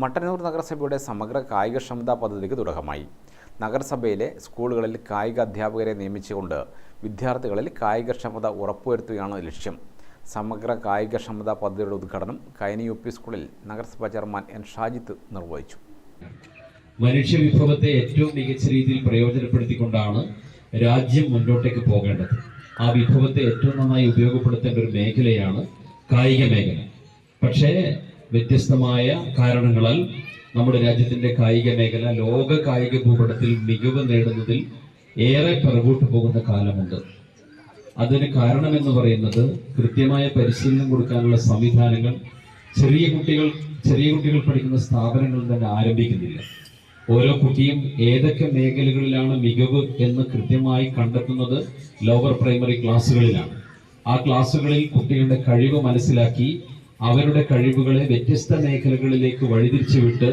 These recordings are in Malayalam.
മട്ടന്നൂർ നഗരസഭയുടെ സമഗ്ര കായികക്ഷമതാ പദ്ധതിക്ക് തുടക്കമായി. നഗരസഭയിലെ സ്കൂളുകളിൽ കായിക അധ്യാപകരെ നിയമിച്ചുകൊണ്ട് വിദ്യാർത്ഥികളിൽ കായികക്ഷമത ഉറപ്പുവരുത്തുകയാണ് ലക്ഷ്യം. സമഗ്ര കായികക്ഷമതാ പദ്ധതിയുടെ ഉദ്ഘാടനം കൈനി യു പി സ്കൂളിൽ നഗരസഭാ ചെയർമാൻ എൻ. ഷാജിത്ത് നിർവഹിച്ചു. മനുഷ്യവിഭവത്തെ ഏറ്റവും മികച്ച രീതിയിൽ പ്രയോജനപ്പെടുത്തിക്കൊണ്ടാണ് രാജ്യം മുന്നോട്ടേക്ക് പോകേണ്ടത്. ആ വിഭവത്തെ ഏറ്റവും നന്നായി ഉപയോഗപ്പെടുത്തേണ്ട ഒരു മേഖലയാണ് കായിക മേഖല. പക്ഷേ വ്യത്യസ്തമായ കാരണങ്ങളാൽ നമ്മുടെ രാജ്യത്തിന്റെ കായിക മേഖല ലോക കായിക ഭൂപടത്തിൽ മികവ് നേടുന്നതിൽ ഏറെ പിറകോട്ട് പോകുന്ന കാലമുണ്ട്. അതിന് കാരണമെന്ന് പറയുന്നത് കൃത്യമായ പരിശീലനം കൊടുക്കാനുള്ള സംവിധാനങ്ങൾ ചെറിയ കുട്ടികൾ ചെറിയ കുട്ടികൾ പഠിക്കുന്ന സ്ഥാപനങ്ങളിൽ തന്നെ ആരംഭിക്കുന്നില്ല. ഓരോ കുട്ടിയും ഏതൊക്കെ മേഖലകളിലാണ് മികവ് എന്ന് കൃത്യമായി കണ്ടെത്തുന്നത് ലോവർ പ്രൈമറി ക്ലാസ്സുകളിലാണ് ആ ക്ലാസ്സുകളിൽ കുട്ടികളുടെ കഴിവ് മനസ്സിലാക്കി അവരുടെ കഴിവുകളെ വ്യത്യസ്ത മേഖലകളിലേക്ക് വഴിതിരിച്ചു വിട്ട്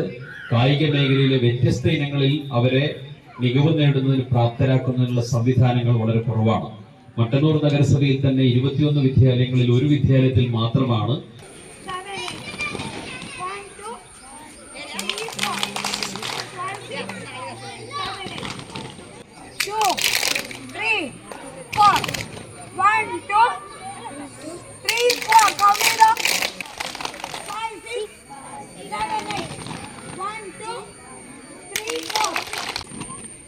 കായിക മേഖലയിലെ വ്യത്യസ്ത ഇനങ്ങളിൽ അവരെ മികവ് നേടുന്നതിന് പ്രാപ്തരാക്കുന്നതിനുള്ള സംവിധാനങ്ങൾ വളരെ കുറവാണ്. മട്ടന്നൂർ നഗരസഭയിൽ തന്നെ ഇരുപത്തിയൊന്ന് വിദ്യാലയങ്ങളിൽ ഒരു വിദ്യാലയത്തിൽ മാത്രമാണ്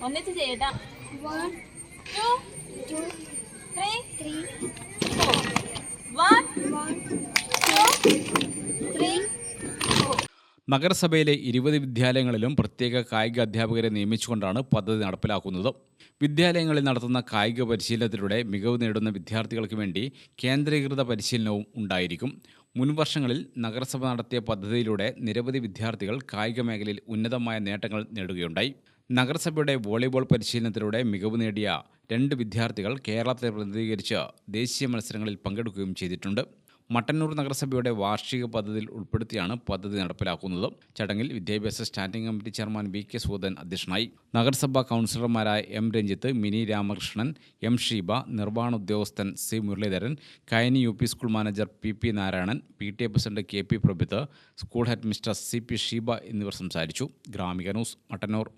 ഒന്നിച്ച് ചെയ്യട്ടാ. One two two three three four one two three നഗരസഭയിലെ ഇരുപത് വിദ്യാലയങ്ങളിലും പ്രത്യേക കായിക അധ്യാപകരെ നിയമിച്ചുകൊണ്ടാണ് പദ്ധതി നടപ്പിലാക്കുന്നത്. വിദ്യാലയങ്ങളിൽ നടത്തുന്ന കായിക പരിശീലനത്തിലൂടെ മികവ് നേടുന്ന വിദ്യാർത്ഥികൾക്ക് വേണ്ടി കേന്ദ്രീകൃത പരിശീലനവും ഉണ്ടായിരിക്കും. മുൻവർഷങ്ങളിൽ നഗരസഭ നടത്തിയ പദ്ധതിയിലൂടെ നിരവധി വിദ്യാർത്ഥികൾ കായിക മേഖലയിൽ ഉന്നതമായ നേട്ടങ്ങൾ നേടുകയുണ്ടായി. നഗരസഭയുടെ വോളിബോൾ പരിശീലനത്തിലൂടെ മികവ് നേടിയ രണ്ട് വിദ്യാർത്ഥികൾ കേരളത്തെ പ്രതിനിധീകരിച്ച് ദേശീയ മത്സരങ്ങളിൽ പങ്കെടുക്കുകയും ചെയ്തിട്ടുണ്ട്. മട്ടന്നൂർ നഗരസഭയുടെ വാർഷിക പദ്ധതിയിൽ ഉൾപ്പെടുത്തിയാണ് പദ്ധതി നടപ്പിലാക്കുന്നത്. ചടങ്ങിൽ വിദ്യാഭ്യാസ standing committee chairman V K Soodan അധ്യക്ഷനായി. നഗരസഭാ കൗൺസിലർമാരായ എം രഞ്ജിത്ത് മിനി രാമകൃഷ്ണൻ എം ഷീബ നിർവഹണ ഉദ്യോഗസ്ഥൻ C Muraleedharan Kayani U P school manager P P Narayanan P T A president K P Prabhith school head mister C P Sheeba എന്നിവർ സംസാരിച്ചു. ഗ്രാമിക ന്യൂസ് മട്ടന്നൂർ.